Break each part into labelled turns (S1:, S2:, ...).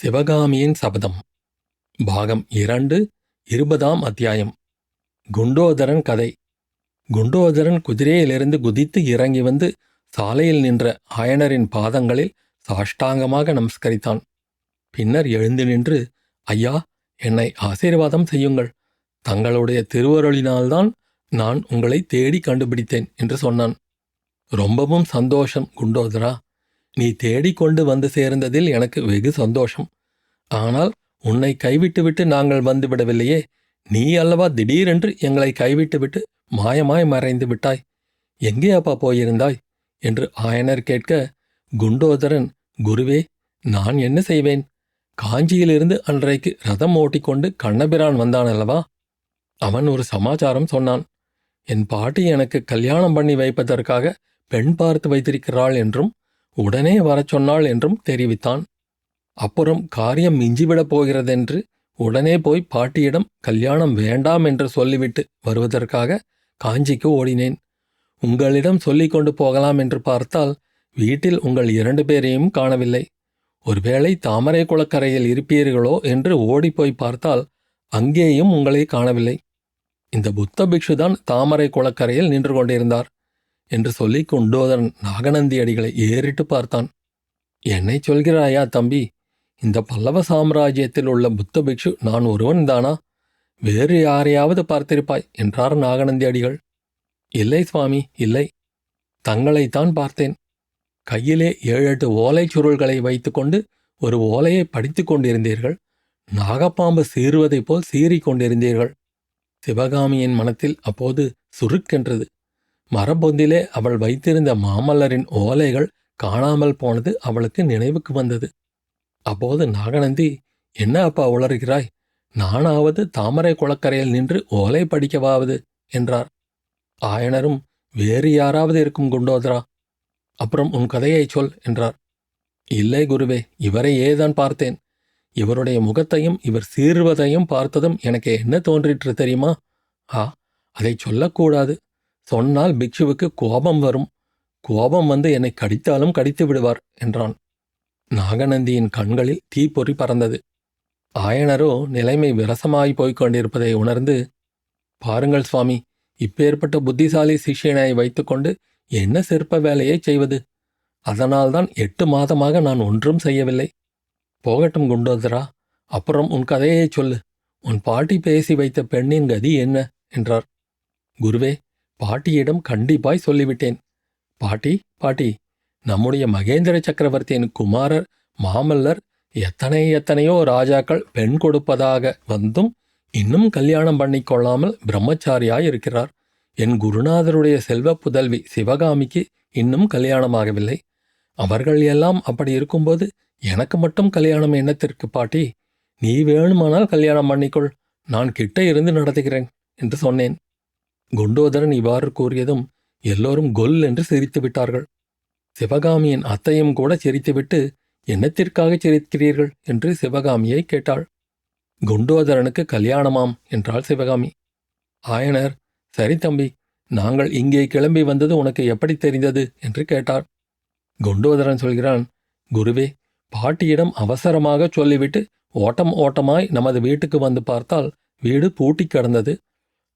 S1: சிவகாமியின் சபதம். பாகம் இரண்டு இருபதாம் அத்தியாயம். குண்டோதரன் கதை. குண்டோதரன் குதிரையிலிருந்து குதித்து இறங்கி வந்து சாலையில் நின்ற ஆயனரின் பாதங்களில் சாஷ்டாங்கமாக நமஸ்கரித்தான். பின்னர் எழுந்து நின்று ஐயா என்னை ஆசீர்வாதம் செய்யுங்கள். தங்களுடைய திருவருளினால்தான் நான் உங்களை தேடி கண்டுபிடித்தேன் என்று சொன்னான். ரொம்பவும் சந்தோஷம் குண்டோதரா. நீ தேடிக்கொண்டு வந்து சேர்ந்ததில் எனக்கு வெகு சந்தோஷம். ஆனால் உன்னை கைவிட்டுவிட்டு நாங்கள் வந்துவிடவில்லையே நீ அல்லவா திடீரென்று எங்களை கைவிட்டுவிட்டு மாயமாய் மறைந்து விட்டாய்? எங்கே அப்பா போயிருந்தாய்? என்று ஆயனர் கேட்க குண்டோதரன் குருவே நான் என்ன செய்வேன்? காஞ்சியிலிருந்து அன்றைக்கு ரதம் ஓட்டிக்கொண்டு கண்ணபிரான் வந்தான் அல்லவா அவன் ஒரு சமாச்சாரம் சொன்னான். என் பாட்டி எனக்கு கல்யாணம் பண்ணி வைப்பதற்காக பெண் பார்த்து வைத்திருக்கிறாள் என்றும் உடனே வரச் சொன்னாள் என்றும் தெரிவித்தான். அப்புறம் காரியம் மிஞ்சிவிடப் போகிறதென்று உடனே போய் பாட்டியிடம் கல்யாணம் வேண்டாம் என்று சொல்லிவிட்டு வருவதற்காக காஞ்சிக்கு ஓடினேன். உங்களிடம் சொல்லிக் கொண்டு போகலாம் என்று பார்த்தால் வீட்டில் உங்கள் இரண்டு பேரையும் காணவில்லை. ஒருவேளை தாமரை குளக்கரையில் இருப்பீர்களோ என்று ஓடிப்போய் பார்த்தால் அங்கேயும் உங்களை காணவில்லை. இந்த புத்த பிக்ஷுதான் தாமரை குளக்கரையில் நின்று கொண்டிருந்தார். என்று சொல்லி குண்டோதரன் நாகநந்தி அடிகளை ஏறிட்டு பார்த்தான். என்னை சொல்கிறாயா தம்பி? இந்த பல்லவ சாம்ராஜ்யத்தில் உள்ள புத்த பிக்ஷு நான் ஒருவன் தானா? வேறு யாரையாவது பார்த்திருப்பாய்? என்றார் நாகநந்தி அடிகள். இல்லை சுவாமி இல்லை. தங்களைத்தான் பார்த்தேன். கையிலே ஏழெட்டு ஓலைச் சுருள்களை வைத்துக்கொண்டு ஒரு ஓலையை படித்துக் கொண்டிருந்தீர்கள். நாகப்பாம்பு சீறுவதைப் போல் சீறிக் கொண்டிருந்தீர்கள். சிவகாமியின் மனத்தில் அப்போது சுருக்கென்றது. மரப்பொந்திலே அவள் வைத்திருந்த மாமல்லரின் ஓலைகள் காணாமல் போனது அவளுக்கு நினைவுக்கு வந்தது. அப்போது நாகநந்தி என்ன அப்பா உளறுகிறாய்? நானாவது தாமரை குளக்கரையில் நின்று ஓலை படிக்கவாவது என்றார். ஆயனரும் வேறு யாராவது இருக்கும் குண்டோதரா? அப்புறம் உன் கதையைச் சொல் என்றார். இல்லை குருவே இவரை ஏதான் பார்த்தேன். இவருடைய முகத்தையும் இவர் சீறுவதையும் பார்த்ததும் எனக்கு என்ன தோன்றிற்று தெரியுமா? ஆ அதை சொல்லக்கூடாது. சொன்னால் பிக்ஷுவுக்கு கோபம் வரும். கோபம் வந்து என்னை கடித்தாலும் கடித்து விடுவார் என்றான். நாகநந்தியின் கண்களில் தீப்பொறி பறந்தது. ஆயனரோ நிலைமை விரசமாய் போய்க் கொண்டிருப்பதை உணர்ந்து பாருங்கள் சுவாமி இப்பேற்பட்ட புத்திசாலி சிஷியனை வைத்துக்கொண்டு என்ன சிற்ப வேலையை செய்வது? அதனால்தான் எட்டு மாதமாக நான் ஒன்றும் செய்யவில்லை. போகட்டும் குண்டோதரா அப்புறம் உன் கதையை சொல்லு. உன் பாட்டி பேசி வைத்த பெண்ணின் கதி என்ன? என்றார். குருவே பாட்டியிடம் கண்டிப்பாய் சொல்லிவிட்டேன். பாட்டி பாட்டி நம்முடைய மகேந்திர சக்கரவர்த்தியின் குமாரர் மாமல்லர் எத்தனை எத்தனையோ ராஜாக்கள் பெண் கொடுப்பதாக வந்தும் இன்னும் கல்யாணம் பண்ணிக்கொள்ளாமல் பிரம்மச்சாரியாய் இருக்கிறார். என் குருநாதருடைய செல்வ புதல்வி சிவகாமிக்கு இன்னும் கல்யாணமாகவில்லை அவர்கள் எல்லாம் அப்படி இருக்கும்போது எனக்கு மட்டும் கல்யாணம் என்னத்திற்கு பாட்டி? நீ வேணுமானால் கல்யாணம் பண்ணிக்கொள். நான் கிட்ட இருந்து நடத்துகிறேன் என்று சொன்னேன். குண்டோதரன் இவ்வாறு கூறியதும் எல்லோரும் கொல் என்று சிரித்து விட்டார்கள். சிவகாமியின் அத்தையும் கூட சிரித்துவிட்டு என்னத்திற்காக சிரிக்கிறீர்கள்? என்று சிவகாமியை கேட்டாள். குண்டோதரனுக்கு கல்யாணமாம் என்றாள் சிவகாமி. ஆயனர் சரி தம்பி நாங்கள் இங்கே கிளம்பி வந்தது உனக்கு எப்படி தெரிந்தது? என்று கேட்டார். குண்டோதரன் சொல்கிறான் குருவே பாட்டியிடம் அவசரமாக சொல்லிவிட்டு ஓட்டம் ஓட்டமாய் நமது வீட்டுக்கு வந்து பார்த்தால் வீடு பூட்டி கிடந்தது.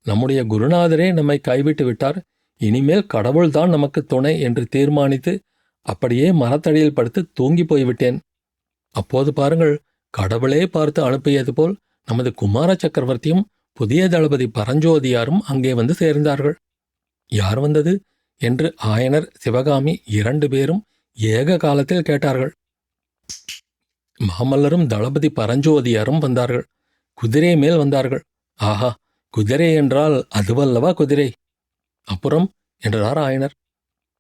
S1: நம்முடைய குருநாதரே நம்மை கைவிட்டு விட்டார். இனிமேல் கடவுள்தான் நமக்கு துணை என்று தீர்மானித்து அப்படியே மரத்தடியில் படுத்து தூங்கி போய்விட்டேன். அப்போது பாருங்கள் கடவுளே பார்த்து அனுப்பியது போல் நமது குமார சக்கரவர்த்தியும் புதிய தளபதி பரஞ்சோதியாரும் அங்கே வந்து சேர்ந்தார்கள். யார் வந்தது என்று ஆயனர் சிவகாமி இரண்டு பேரும் ஏக காலத்தில் கேட்டார்கள். மாமல்லரும் தளபதி பரஞ்சோதியாரும் வந்தார்கள். குதிரை மேல் வந்தார்கள். ஆஹா குதிரை என்றால் அதுவல்லவா குதிரை? அப்புறம் என்றார் ஆயனர்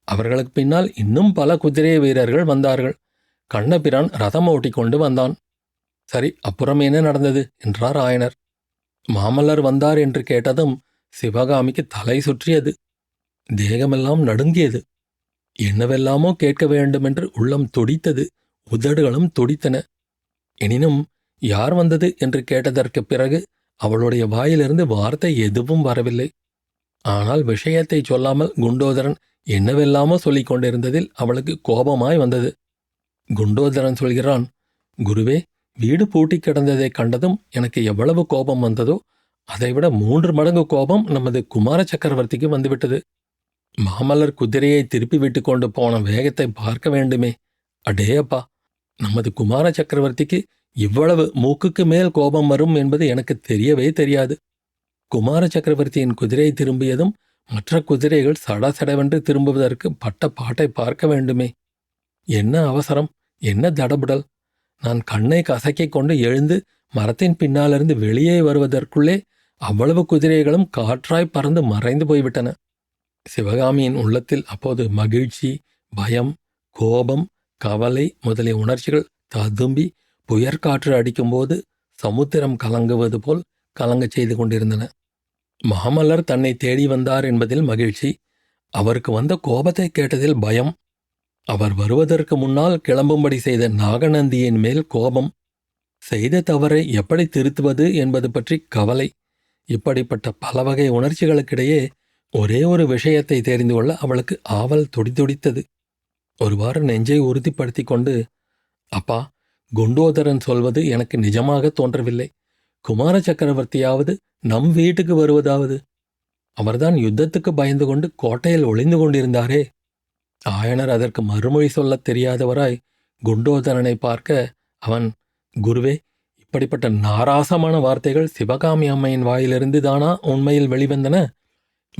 S1: அவர்களுக்கு பின்னால் இன்னும் பல குதிரை வீரர்கள் வந்தார்கள். கண்ணபிரான் ரதம் ஓட்டிக்கொண்டு வந்தான். சரி அப்புறம் என்ன நடந்தது? என்றார் ஆயனர். மாமல்லர் வந்தார் என்று கேட்டதும் சிவகாமிக்கு தலை சுற்றியது. தேகமெல்லாம் நடுங்கியது. என்னவெல்லாமோ கேட்க வேண்டுமென்று உள்ளம் துடித்தது. உதடுகளும் துடித்தன. எனினும் யார் வந்தது என்று கேட்டதற்குப் பிறகு அவளுடைய வாயிலிருந்து வார்த்தை எதுவும் வரவில்லை. ஆனால் விஷயத்தை சொல்லாமல் குண்டோதரன் என்னவெல்லாமோ சொல்லிக் கொண்டிருந்ததில் அவளுக்கு கோபமாய் வந்தது. குண்டோதரன் சொல்கிறான் குருவே வீடு பூட்டி கிடந்ததை கண்டதும் எனக்கு எவ்வளவு கோபம் வந்ததோ அதைவிட மூன்று மடங்கு கோபம் நமது குமார சக்கரவர்த்திக்கு வந்துவிட்டது. மாமல்லர் குதிரையை திருப்பி விட்டு கொண்டு போன வேகத்தை பார்க்க வேண்டுமே. அடேயப்பா நமது குமார சக்கரவர்த்திக்கு இவ்வளவு மூக்குக்கு மேல் கோபம் வரும் என்பது எனக்கு தெரியவே தெரியாது. குமார சக்கரவர்த்தியின் குதிரை திரும்பியதும் மற்ற குதிரைகள் சடசடவென்று திரும்புவதற்கு பட்ட பாட்டை பார்க்க வேண்டுமே. என்ன அவசரம்? என்ன தடபுடல்? நான் கண்ணை கசக்கிக் கொண்டு எழுந்து மரத்தின் பின்னாலிருந்து வெளியே வருவதற்குள்ளே அவ்வளவு குதிரைகளும் காற்றாய் பறந்து மறைந்து போய்விட்டன. சிவகாமியின் உள்ளத்தில் அப்போது மகிழ்ச்சி பயம் கோபம் கவலை முதலிய உணர்ச்சிகள் ததும்பி புயற்காற்று அடிக்கும்போது சமுத்திரம் கலங்குவது போல் கலங்கச் செய்து கொண்டிருந்தன. மாமல்லர் தன்னை தேடி வந்தார் என்பதில் மகிழ்ச்சி. அவருக்கு வந்த கோபத்தை கேட்டதில் பயம். அவர் வருவதற்கு முன்னால் கிளம்பும்படி செய்த நாகநந்தியின் மேல் கோபம். செய்த தவறை எப்படி திருத்துவது என்பது பற்றி கவலை. இப்படிப்பட்ட பல வகை உணர்ச்சிகளுக்கிடையே ஒரே ஒரு விஷயத்தை தெரிந்து கொள்ள அவளுக்கு ஆவல் துடிதுடித்தது. ஒருவாறு நெஞ்சை உறுதிப்படுத்திக் கொண்டு அப்பா குண்டோதரன் சொல்வது எனக்கு நிஜமாக தோன்றவில்லை. குமார சக்கரவர்த்தியாவது நம் வீட்டுக்கு வருவதாவது. அவர்தான் யுத்தத்துக்கு பயந்து கொண்டு கோட்டையில் ஒளிந்து கொண்டிருந்தாரே. ஆயனர் அதற்கு மறுமொழி சொல்லத் தெரியாதவராய் குண்டோதரனை பார்க்க அவன் குருவே இப்படிப்பட்ட நாராசமான வார்த்தைகள் சிவகாமி அம்மையின் வாயிலிருந்து தானா உண்மையில் வெளிவந்தன?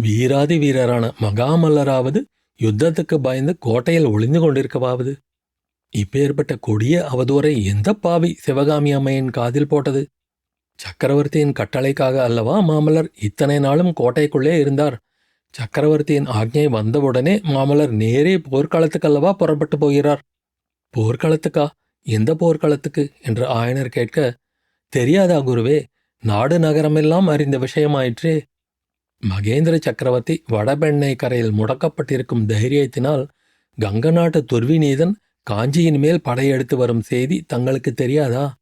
S1: வீராதி வீரரான மகாமல்லராவது யுத்தத்துக்கு பயந்து கோட்டையில் ஒளிந்து கொண்டிருக்கவாவது? இப்பேற்பட்ட கொடிய அவதூறை எந்த பாவி சிவகாமி அம்மையின் காதில் போட்டது? சக்கரவர்த்தியின் கட்டளைக்காக அல்லவா மாமல்லர் இத்தனை நாளும் கோட்டைக்குள்ளே இருந்தார்? சக்கரவர்த்தியின் ஆக்ஞை வந்தவுடனே மாமல்லர் நேரே போர்க்களத்துக்கு அல்லவா புறப்பட்டு போகிறார்? போர்க்களத்துக்கா? எந்த போர்க்களத்துக்கு? என்று ஆயனர் கேட்க தெரியாதா குருவே நாடு நகரமெல்லாம் அறிந்த விஷயமாயிற்றே. மகேந்திர சக்கரவர்த்தி வடபெண்ணை கரையில் முடக்கப்பட்டிருக்கும் தைரியத்தினால் கங்க நாட்டு துர்விநீதன் காஞ்சியின் மேல் படையெடுத்து வரும் செய்தி தங்களுக்கு தெரியாதா?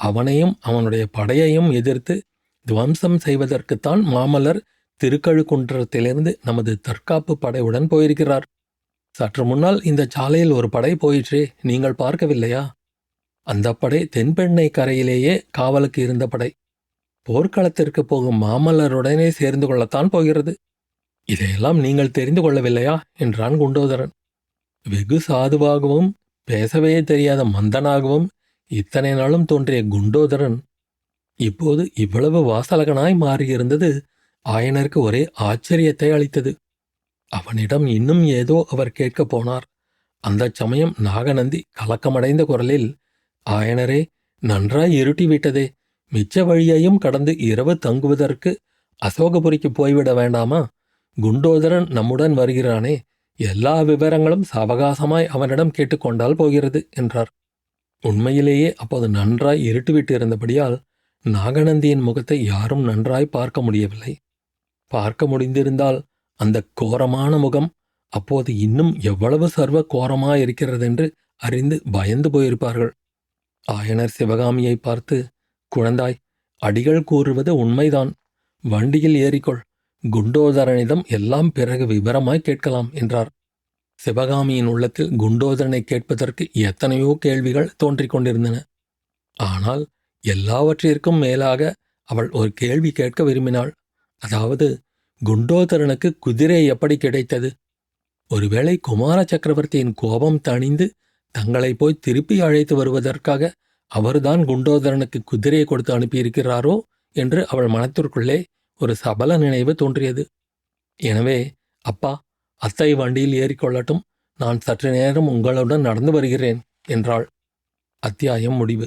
S1: அவனையும் அவனுடைய படையையும் எதிர்த்து துவம்சம் செய்வதற்குத்தான் மாமல்லர் திருக்கழுக்குன்றத்திலிருந்து நமது தற்காப்பு படையுடன் போயிருக்கிறார். சற்று முன்னால் இந்த சாலையில் ஒரு படை போயிற்றே நீங்கள் பார்க்கவில்லையா? அந்த படை தென்பெண்ணை கரையிலேயே காவலுக்கு இருந்த படை. போர்க்களத்திற்கு போகும் மாமல்லருடனே சேர்ந்து கொள்ளத்தான் போகிறது. இதையெல்லாம் நீங்கள் தெரிந்து கொள்ளவில்லையா? என்றான் குண்டோதரன். வெகு சாதுவாகவும் பேசவே தெரியாத மந்தனாகவும் இத்தனை நாளும் தோன்றிய குண்டோதரன் இப்போது இவ்வளவு வாசலகனாய் மாறியிருந்தது ஆயனருக்கு ஒரே ஆச்சரியத்தை அளித்தது. அவனிடம் இன்னும் ஏதோ அவர் கேட்கப் போனார். அந்தச் சமயம் நாகநந்தி கலக்கமடைந்த குரலில் ஆயனரே நன்றாய் இருட்டி விட்டதே. மிச்ச வழியையும் கடந்து இரவு தங்குவதற்கு அசோகபுரிக்கு போய்விட வேண்டாமா? குண்டோதரன் நம்முடன் வருகிறானே. எல்லா விவரங்களும் சாவகாசமாய் அவனிடம் கேட்டுக்கொண்டால் போகிறது என்றார். உண்மையிலேயே அப்போது நன்றாய் இருட்டுவிட்டு இருந்தபடியால் நாகநந்தியின் முகத்தை யாரும் நன்றாய் பார்க்க முடியவில்லை. பார்க்க முடிந்திருந்தால் அந்த கோரமான முகம் அப்போது இன்னும் எவ்வளவு சர்வ கோரமாயிருக்கிறதென்று அறிந்து பயந்து போயிருப்பார்கள். ஆயனர் சிவகாமியை பார்த்து குழந்தாய் அடிகள் கூறுவது உண்மைதான். வண்டியில் ஏறிக்கொள். குண்டோதரனிடம் எல்லாம் பிறகு விவரமாய் கேட்கலாம் என்றார். சிவகாமியின் உள்ளத்தில் குண்டோதரனை கேட்பதற்கு எத்தனையோ கேள்விகள் தோன்றிக் கொண்டிருந்தன. ஆனால் எல்லாவற்றிற்கும் மேலாக அவள் ஒரு கேள்வி கேட்க விரும்பினாள். அதாவது குண்டோதரனுக்கு குதிரை எப்படி கிடைத்தது? ஒருவேளை குமார சக்கரவர்த்தியின் கோபம் தணிந்து தங்களை போய் திருப்பி அழைத்து வருவதற்காக அவர்தான் குண்டோதரனுக்கு குதிரையை கொடுத்து அனுப்பியிருக்கிறாரோ என்று அவள் மனத்திற்குள்ளே ஒரு சபல நினைவு தோன்றியது. எனவே அப்பா அத்தை வண்டியில் ஏறிக்கொள்ளட்டும். நான் சற்று நேரம் உங்களுடன் நடந்து வருகிறேன் என்றாள். அத்தியாயம் முடிவு.